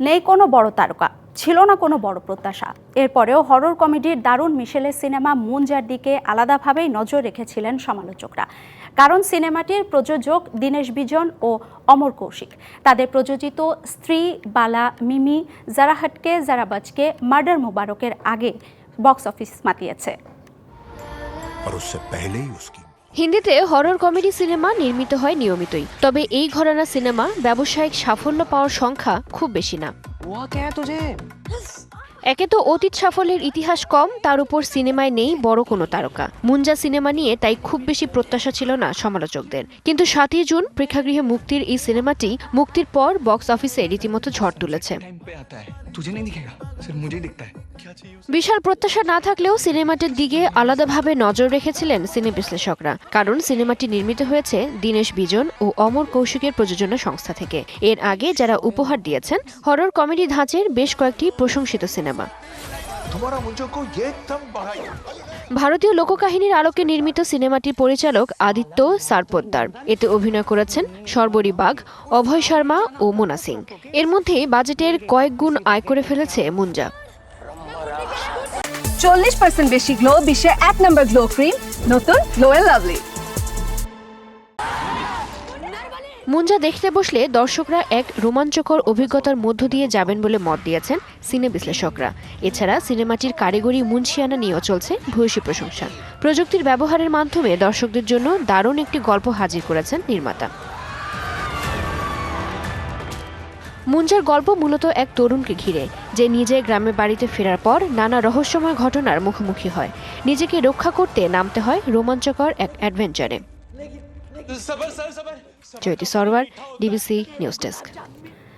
নেই কোনো বড় তারকা, ছিল না কোনো বড় প্রত্যাশা। এরপরেও হরর কমেডির দারুণ মিশেলের সিনেমা মুনজার দিকে আলাদাভাবেই নজর রেখেছিলেন সমালোচকরা। কারণ সিনেমাটির প্রযোজক দীনেশ বিজন ও অমর কৌশিক। তাদের প্রযোজিত স্ত্রী, বালা, মিমি, যারা হাটকে, যারা বাজকে, মার্ডার মুবারকের আগে বক্স অফিস মাতিয়েছে। হিন্দিতে হরর কমেডি সিনেমা নির্মিত হয় নিয়মিতই। তবে এই ঘরানা সিনেমা ব্যবসায়িক সাফল্য পাওয়ার সংখ্যা খুব বেশি না। একে তো অতীত সাফল্যের ইতিহাস কম তার উপর সিনেমায় নেই বড় কোনো তারকা। মুঞ্জা সিনেমা নিয়ে তাই খুব বেশি প্রত্যাশা ছিল না সমালোচকদের। কিন্তু সাতই জুন প্রেক্ষাগৃহে মুক্তির এই সিনেমাটি মুক্তির পর বক্স অফিসে রীতিমতো ঝড় তুলেছে। বিশাল প্রত্যাশা না থাকলেও সিনেমাটির দিকে আলাদাভাবে নজর রেখেছিলেন সিনে বিশ্লেষকরা। কারণ সিনেমাটি নির্মিত হয়েছে দীনেশ বিজন ও অমর কৌশিকের প্রযোজনা সংস্থা থেকে। এর আগে যারা উপহার দিয়েছেন হরর কমেডি ধাঁচের বেশ কয়েকটি প্রশংসিত সিনেমা। সিনেমা। ভারতীয় লোককাহিনীর আলোকে নির্মিত সিনেমাটির পরিচালক আদিত্য সারপোদ্দার এতে অভিনয় করেছেন সর্বরী বাঘ অভয় শর্মা ও মোনা সিং। এর মধ্যে বাজেটের কয়েক গুণ আয় করে ফেলেছে মুঞ্জা চল্লিশ পার্সেন্ট বেশি গ্লো বিশ্বে এক নম্বর গ্লো ক্রিম নতুন গ্লো লাভলি মুঞ্জা দেখতে বসলে দর্শকরা এক রোমাঞ্চকর অভিজ্ঞতার মধ্য দিয়ে যাবেন বলে মত দিয়েছেন সিনে বিশ্লেষকরা। এছাড়া সিনেমাটির কারিগরি মুন্সিয়ানা নিয়েও চলছে ভূয়সী প্রশংসা। প্রযুক্তির ব্যবহারের মাধ্যমে দর্শকদের জন্য দারুণ একটি গল্প হাজির করেছেন নির্মাতা। মুঞ্জার গল্প মূলত এক তরুণকে ঘিরে, যে নিজে গ্রামে বাড়িতে ফেরার পর নানা রহস্যময় ঘটনার মুখোমুখি হয়। নিজেকে রক্ষা করতে নামতে হয় রোমাঞ্চকর এক অ্যাডভেঞ্চারে। Joyti Sarwar DBC news desk